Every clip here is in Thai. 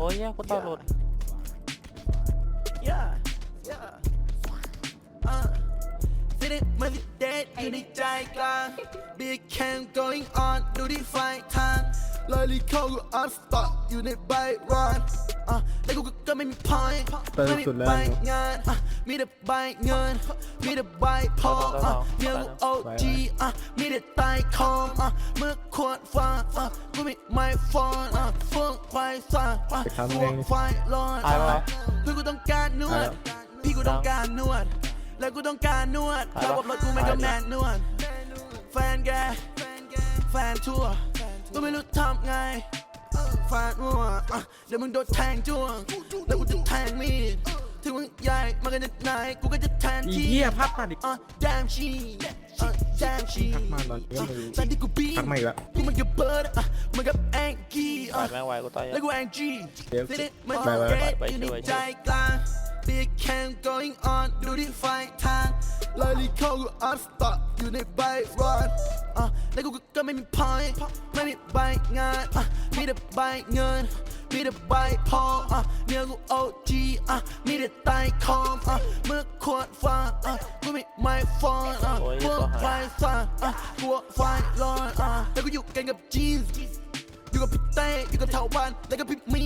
อ้ยเนี่ยกูต่อหลุด yeah yeah อะสิได้มันสิเด็ดอยู่ในใจกลาง Big cam going on ดูที่ไฟทางลอยลีเข้ากู on stop อยู่ในใบรันอะแล้วกูก็ไม่มี point เปิดไม่มีสุดแล้วใบงานอะมีแต่ใบเงิน มีแต่ใบพออะเมียกู OG อะมีแต่ใต้คอมอะเมื่อขวดฟ้าอะกูมีไมโฟนอะ พวกไฟฟ้าอะไปทำพเอวงกดิไฟร้อนตายอะปะพี่กูต้องการนวด พี่กูต้องการนวด แล้วกูต้องการนวดตายปะแล้วบอกรถกูไม่ก็แมนนวด แฟนแก แฟนชั่ว กูไม่รู้ทำไงแฟนมั่วอะเดี๋ยวมึงโดนแทงจ้วง แล้วกูจะแทงมีดถึงมึงใหญ่มากันจากไหนกูก็จะแทนอีที่เหี้ยพักมาดิอะ damn she อะ damn she พักมาตอนนี้ก็มึงตอนที่กูบีพักมาอีกแล้วกูมันกับเบิร์ดอะมันกับแองกี้ปล่ออะยแม่งไว้กูต่อยแล้วกูแองจีเดี๋ยวสิได้มันไปไปเกไปตอยู่ในใจกลาง Big cam going on ดูที่ไฟทางลอยลีเข้ากู on stop อยู่ในใบรันอะแล้วกูก็ไม่มี point ไม่มีใบงานอะมีแต่ใบเงิน มีแต่ใบพออะเมียกู OG อะมีแต่ใต้คอมอะเมื่อขวดฟ้าอะกูมี ไมโฟอนอะพวกไฟฟ้าอะกูไฟร้อนอะแล้วกูอยู่กันกับจีนอยู่กับพี่เต้อยู่กับเถาวันแล้วก็พี่มี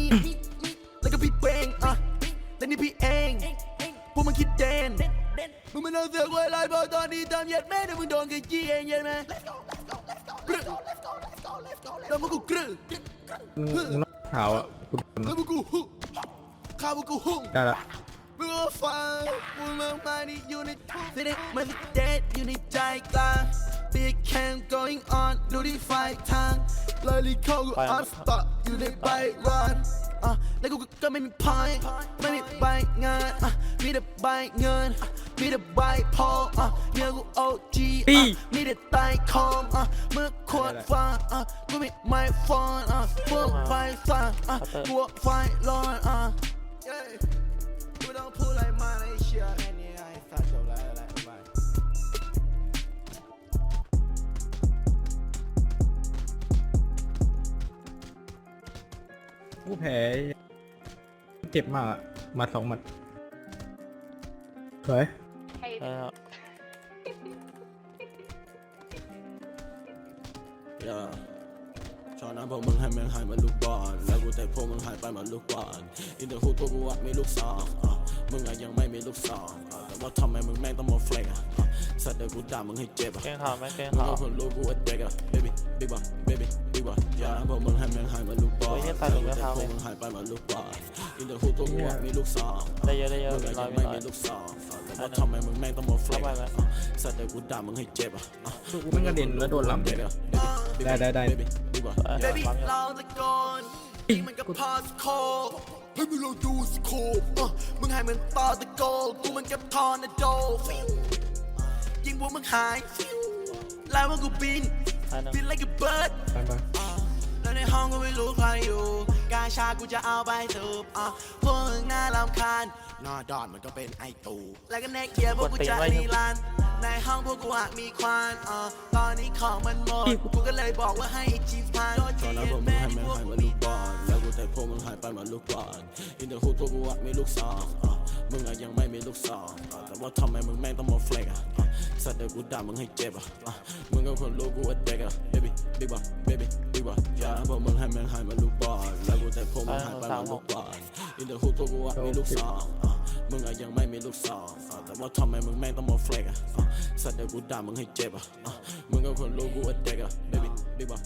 แล้วก็พี่เบงอะแล้วนี่พี่เองพวกมึงคิดเด่นมึงไม่ต้องเสือกไว้ไรเพราะตอนนี้ทำเย็ดแม่เดี๋ยวมึงโดนขยี้เองเย็ดแม่กรึแล้วมึงกูกรึมึงขาวอะกูแล้วมึงกูหุ่งข้าวมึงกูหุ่งได้ละมึงก็ฟัง มึงเมืองมานี่อยู่ในทุ่งสิได้มันสิเด็ดอยู่ในใจกลาง Big cam going on ดูที่ไฟทางลอยลีเข้ากู on stop อยู่ในใบรันอะแล้วกูก็ไม่มี point ไม่มีใบงานอะมีแต่ใบเงินมีแต่ใบพออะเมียกู OG อะมีแต่ใต้คอมอะเมื่อขวดฟ้าอะกูมีไมโฟนอะพวกไฟฟ้าอะกูไฟร้อนอะ Yeah. กูต้องพูดอะไรมาในเชียร์แค่นี้ไอ้สัตว์จบแล้วอะไรไปกูแพ้เจ็บมากอะหมาสองหมัดเฮ้ยเอออย่าชอบนะพวกมึงให้แม่งหายเหมาลูกบอลแล้วกูแต่พวกมึงหายไปเหมาลูกบอลอินเตอร์ฮูดพวกกูอะมีลูกสองอะ มึงอะยังไม่มีลูกสองอะแต่ว่าทำไมมึงแม่งต้องมาเฟลกอะอะสัตว์เดี๋ยวกูด่ามึงให้เจ็บอะเก่งข่าวไหมเก่งมึงข่าวก็คนรู้กูว่าเด็กอะ baby big boy baby big boy อย่านะพวกมึงให้แม่งหายเหมาลูกบอลโอ้ยเนี่ยตายลงแล้วแต่เท้าพเลวยกมึงหายไปเหมาลูกบอลอินเตอร์ฮูดพวกกูอะมีลูกสองได้เยอะได้เยอะมึงเป็อะนร้ยัอยงเป็นไม่ร้อย มีลูกสาวแต่ว่าทำไมมึงแม่งต้องมาเฟลกทำไมวะสัตว์เดี๋ยวกูด่ามึงให้เจ็บอะสู้กูไม่งกระเด็นแล้วโดนลำเลยได้ได้ได้ดีกว่าเออ Baby ปั๊มอยู่เราตะโกนยิงมันก็พอสโค ปให้มึงลองดูสโคปอะมึงให้มันต่อตะโกนกูมันกับทอร์นาโดฟิวยิงพวกมึงหายฟิวแล้วมึงกูบินอันนึงบิน like a bird ไปไปแล้วในห้องก็ไม่รู้ใครอยู่กาชากูจะเอาไปสูบอะพวกมึงน่ารำคาญหน้าดอนมันก็เป็นไอตูแล้วก็แนกเกียร์พวกกูจะนีลานในห้องพวกกูอะมีควานอะตอนนี้ของมันหมด กูก็เลยบอกว่าให้ไอจีพานตอนนั้นพวกมึงให้แม่งหายมาลูกบอลแล้วกูแต่ พวกมึงหายไปมาลูกบอลอินเตอร์ฮูดพวกกูอะมีลูกสองมึงอะยังไม่มีลูกสองแต่ว่าทำไมมึงแม่งต้องมาเฟลกอะสัตว์เดี๋ยวกูด่ามึงให้เจ็บอะมึงก็คนรู้กูว่าเด็กอะ baby big boy baby big boy อย่าพวกมึงให้แม่งหายมาลูกบอลแล้วกูแต่พวกมึงหายไปมาลูกบอลอินเตอร์ฮูดพวกกูอะมีลูกสองมึงอะยังไม่มีลูกสองแต่ว่าทำไมมึงแม่งต้องมาเฟลกอะสัตว์เดี๋ยวกูด่ามึงให้เจ็บอะมึงก็คนรู้กูว่าเด็กอะ baby big boy